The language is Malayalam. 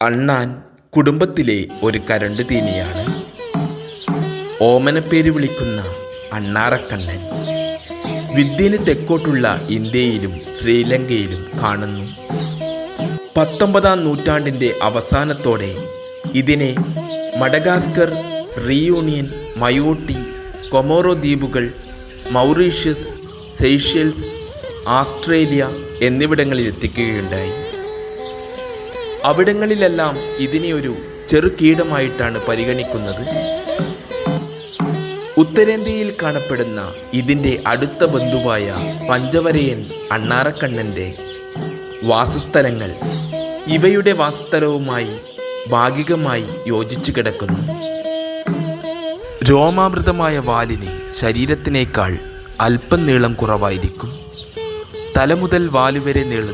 അണ്ണാൻ കുടുംബത്തിലെ ഒരു കരണ്ട് തീനിയാണ്. ഓമനപ്പേര് വിളിക്കുന്ന അണ്ണാറക്കണ്ണൻ വിദ്യന് തെക്കോട്ടുള്ള ഇന്ത്യയിലും ശ്രീലങ്കയിലും കാണുന്നു. പത്തൊമ്പതാം നൂറ്റാണ്ടിന്റെ അവസാനത്തോടെ ഇതിനെ മഡഗാസ്കർ റീയൂണിയൻ മയോട്ടി കൊമോറോ ദ്വീപുകൾ മൗറീഷ്യസ് സെയ്ഷ്യൽസ് ആസ്ട്രേലിയ എന്നിവിടങ്ങളിൽ എത്തിക്കുകയുണ്ടായി അവിടങ്ങളിലെല്ലാം ഇതിനെ ഒരു ചെറുകീടമായിട്ടാണ് പരിഗണിക്കുന്നത്. ഉത്തരേന്ത്യയിൽ കാണപ്പെടുന്ന ഇതിന്റെ അടുത്ത ബന്ധുവായ പഞ്ചവരയൻ അണ്ണാറക്കണ്ണന്റെ വാസസ്ഥലങ്ങൾ ഇവയുടെ വാസസ്ഥലവുമായി ഭാഗികമായി യോജിച്ചു കിടക്കുന്നു. രോമാമൃതമായ വാലിന് ശരീരത്തിനേക്കാൾ അല്പം നീളം കുറവായിരിക്കും. തല മുതൽ വാലുവരെ നീളുന്ന.